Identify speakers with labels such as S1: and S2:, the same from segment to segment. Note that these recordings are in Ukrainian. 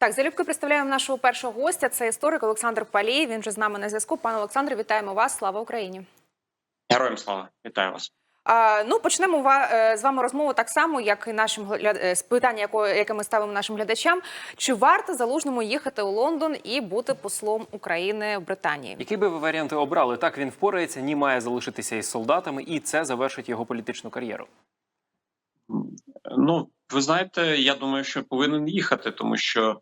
S1: Так, залюбки представляємо нашого першого гостя. Це історик Олександр Палій. Він вже з нами на зв'язку. Пане Олександре, вітаємо вас. Слава Україні.
S2: Героям слава, вітаю вас.
S1: А, ну, почнемо е, з вами розмову так само, як і нашим е, з питання, яке, яке ми ставимо нашим глядачам. Чи варто залужному їхати у Лондон і бути послом України в Британії?
S3: Які би ви варіанти обрали? Так він впорається, ні має залишитися із солдатами, і це завершить його політичну кар'єру.
S2: Ну, ви знаєте, я думаю, що повинен їхати, тому що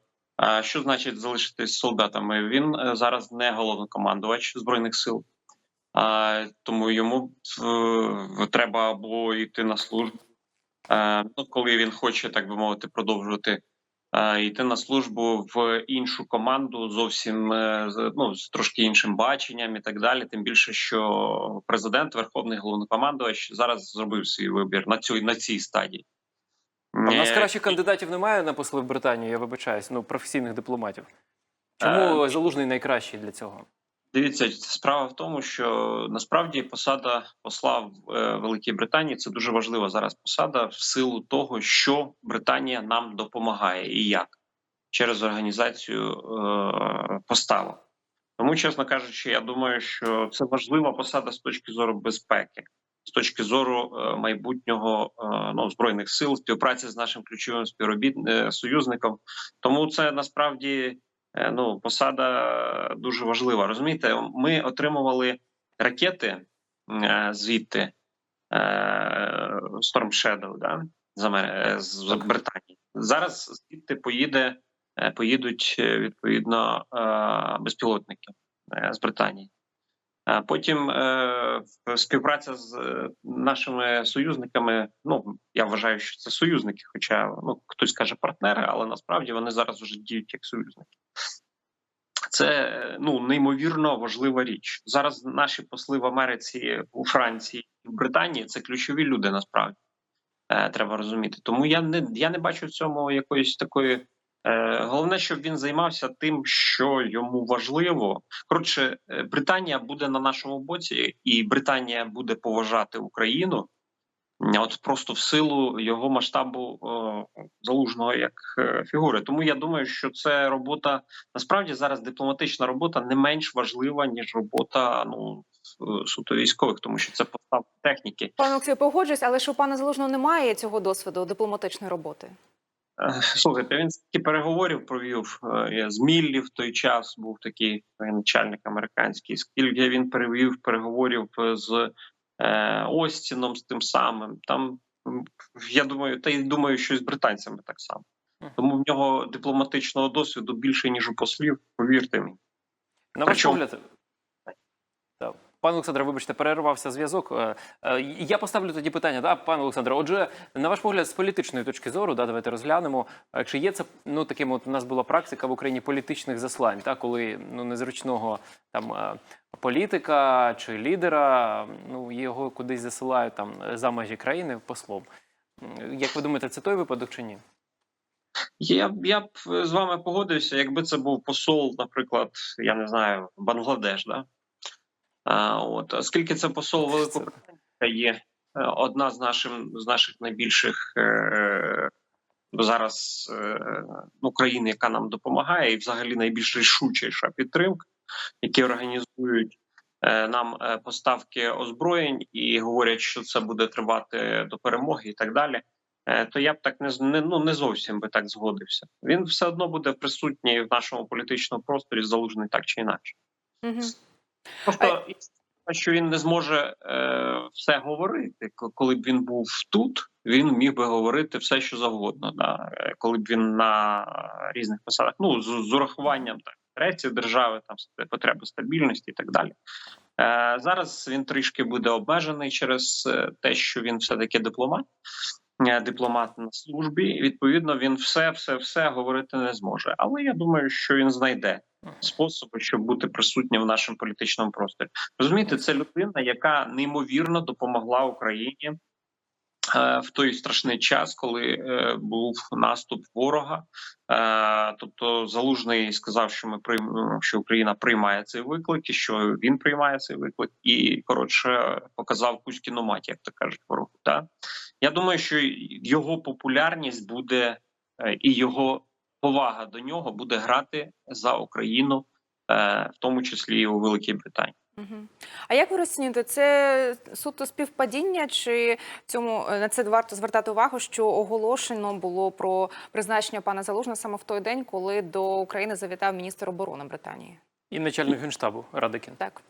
S2: що значить залишитись солдатами? Він е, зараз не головнокомандувач збройних сил, тому йому е, треба або йти на службу. Е, ну, коли він хоче, так би мовити, продовжувати йти на службу в іншу команду, зовсім ну з трошки іншим баченням і так далі. Тим більше, що президент, верховний головнокомандувач, зараз зробив свій вибір на цій на цій стадії.
S3: А в нас
S2: Е,
S3: кращих кандидатів немає на посли в Британію, я вибачаюсь, ну професійних дипломатів. Чому
S2: Е,
S3: залужний найкращий для цього?
S2: Дивіться, справа в тому, що насправді посада посла в е, Великій Британії це дуже важлива зараз посада в силу того, що Британія нам допомагає і як через організацію е, поставок. Тому, чесно кажучи, я думаю, що це важлива посада з точки зору безпеки, з точки зору е, майбутнього е, ну, збройних сил, співпраці з нашим ключовим співробіт е, союзником. Тому це насправді ну посада дуже важлива. Розумієте, ми отримували ракети звідти Storm Shadow, да, з, Британії. Зараз звідти поїде, поїдуть відповідно безпілотники з Британії. Потім е, співпраця з е, нашими союзниками. Ну я вважаю, що це союзники, хоча ну хтось каже партнери, але насправді вони зараз вже діють як союзники. Це ну неймовірно важлива річ. Зараз наші посли в Америці, у Франції, в Британії це ключові люди. Насправді е, треба розуміти. Тому я не я не бачу в цьому якоїсь такої. Е, головне, щоб він займався тим, що йому важливо. Коротше, е, Британія буде на нашому боці, і Британія буде поважати Україну. От просто в силу його масштабу е, залужного як е, фігури. Тому я думаю, що це робота насправді зараз дипломатична робота не менш важлива ніж робота ну суто військових, тому що це поставка техніки.
S1: Пане Олексію, погоджуюсь, але ж у пана залужного немає цього досвіду дипломатичної роботи.
S2: Е, Слухайте, він стільки переговорів провів е, я з Міллі в той час. Був такий начальник американський. Скільки він перевів переговорів е, з е, Остіном, з тим самим. Там я думаю, та й думаю, що і з британцями так само. Тому в нього дипломатичного досвіду більше ніж у послів. Повірте мені.
S3: На ваш погляд. Пане Олександре, вибачте, перервався зв'язок. Е, е, Я поставлю тоді питання, да, пане Олександре. Отже, на ваш погляд, з політичної точки зору, да, давайте розглянемо. е, Чи є це ну таким, от у нас була практика в Україні політичних заслань, та коли ну незручного там політика чи лідера, ну його кудись засилають там за межі країни послом. Як ви думаєте, це той випадок чи ні?
S2: Я я б з вами погодився, якби це був посол, наприклад, я не знаю, Бангладеш, да? От оскільки це посол Великобританії є е, одна з нашим з наших найбільших е, зараз е, ну, країн, яка нам допомагає, і взагалі найбільш рішучіша підтримка, які організують нам поставки озброєнь і говорять, що це буде тривати до перемоги і так далі. То я б так не, ну, не зовсім би так згодився. Він все одно буде присутній в нашому політичному просторі, залужений так чи інакше.
S1: Угу.
S2: Просто що він не зможе е, все говорити. Коли б він був тут, він міг би говорити все, що завгодно. Да? Е, Коли б він на різних посадах, ну з, з урахуванням так інтересів держави, там потреби стабільності і так далі. Е, зараз він трішки буде обмежений через е, те, що він все таки дипломат. е, Дипломат на службі, відповідно він все, все, все говорити не зможе. Але я думаю, що він знайде способи, щоб бути присутнім в нашому політичному просторі. Розумієте, це людина, яка неймовірно допомогла Україні е, в той страшний час, коли е, був наступ ворога. Е, тобто, залужний сказав, що ми прийм... що Україна приймає цей виклик, і що він приймає цей виклик, і коротше показав Кузькіну мать, як то кажуть, ворогу. Да? Я думаю, що його популярність буде і його повага до нього буде грати за Україну, е, в тому числі і у Великій Британії.
S1: А як ви розцінюєте, це суто співпадіння, чи цьому е, на це варто звертати увагу, що оголошено було про призначення пана Залужного саме в той день, коли до України завітав міністр оборони Британії?
S3: І начальник генштабу Радикін.
S1: Так.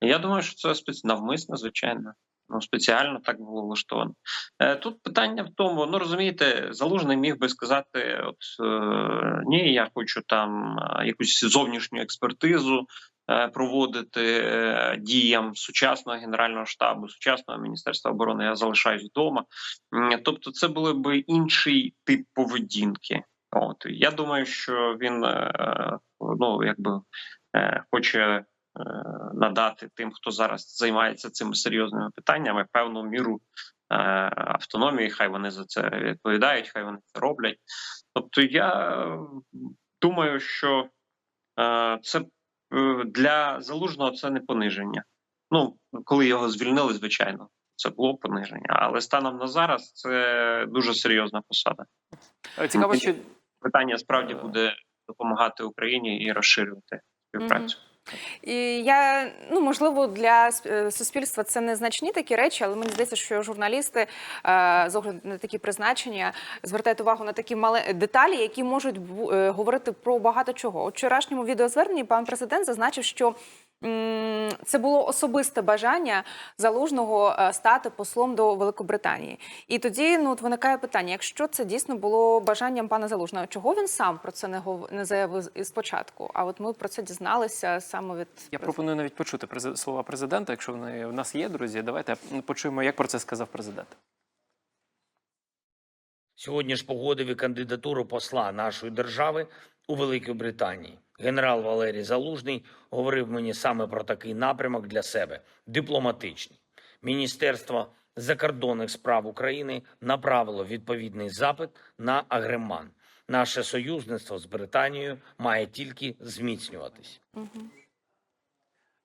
S2: Я думаю, що це навмисно, звичайно. Ну, спеціально так було влаштовано. Е, тут питання в тому: ну розумієте, залужний міг би сказати: от е, ні, я хочу там е, якусь зовнішню експертизу е, проводити е, діям сучасного генерального штабу, сучасного міністерства оборони. Я залишаюсь вдома. Тобто, це були б інший тип поведінки. От я думаю, що він е, ну якби е, хоче надати тим, хто зараз займається цими серйозними питаннями, певну міру е, автономії. Хай вони за це відповідають, хай вони це роблять. Тобто, я думаю, що е, це е, для залужного це не пониження. Ну коли його звільнили, звичайно, це було пониження. Але станом на зараз це дуже серйозна посада.
S3: Цікаво, що
S2: Питання справді буде допомагати Україні і розширювати співпрацю.
S1: І я ну можливо для е, суспільства це незначні такі речі, але мені здається, що журналісти е, з огляду на такі призначення звертають увагу на такі мали деталі, які можуть е, говорити про багато чого. У вчорашньому відеозверненні пан президент зазначив, що це було особисте бажання залужного е, стати послом до Великобританії. І тоді ну от виникає питання: якщо це дійсно було бажанням пана залужного, чого він сам про це не не заявив спочатку? А от ми про це дізналися саме від
S3: я пропоную навіть почути слова президента. Якщо вони в нас є, друзі, давайте почуємо, як про це сказав президент.
S4: Сьогодні ж погодив і кандидатуру посла нашої держави у Великій Британії. Генерал Валерій Залужний говорив мені саме про такий напрямок для себе дипломатичний. Міністерство закордонних справ України направило відповідний запит на Агреман. Наше союзництво з Британією має тільки зміцнюватись.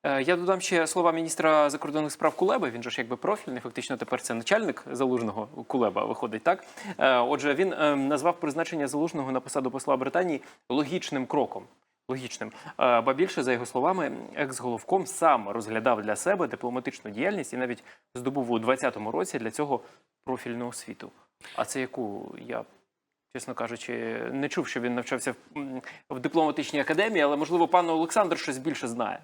S3: Е, Я додам ще слова міністра закордонних справ Кулеби. Він же ж якби профільний. Фактично тепер це начальник залужного Кулеба. Виходить так. Е, Отже, він е, назвав призначення залужного на посаду посла Британії логічним кроком. Логічним, ба більше за його словами, екс-головком сам розглядав для себе дипломатичну діяльність і навіть здобув у 2020 році для цього профільну освіту. А це яку я, чесно кажучи, не чув, що він навчався в дипломатичній академії, але можливо пан Олександр щось більше знає.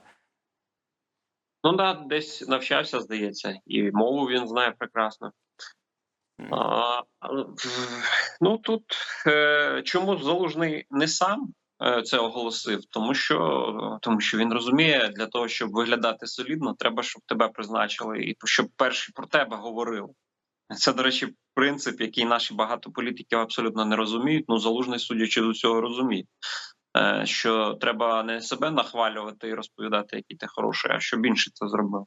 S2: Ну да, десь навчався, здається, і мову він знає прекрасно. А, ну тут е, чому залужний не сам е, це оголосив? Тому що тому що він розуміє, для того, щоб виглядати солідно, треба, щоб тебе призначили, і щоб перші про тебе говорили. Це, до речі, принцип, який наші багато політиків абсолютно не розуміють. Ну залужний, судячи до цього, розуміє. Е, Що треба не себе нахвалювати і розповідати, який ти хороший, а щоб інший це зробив.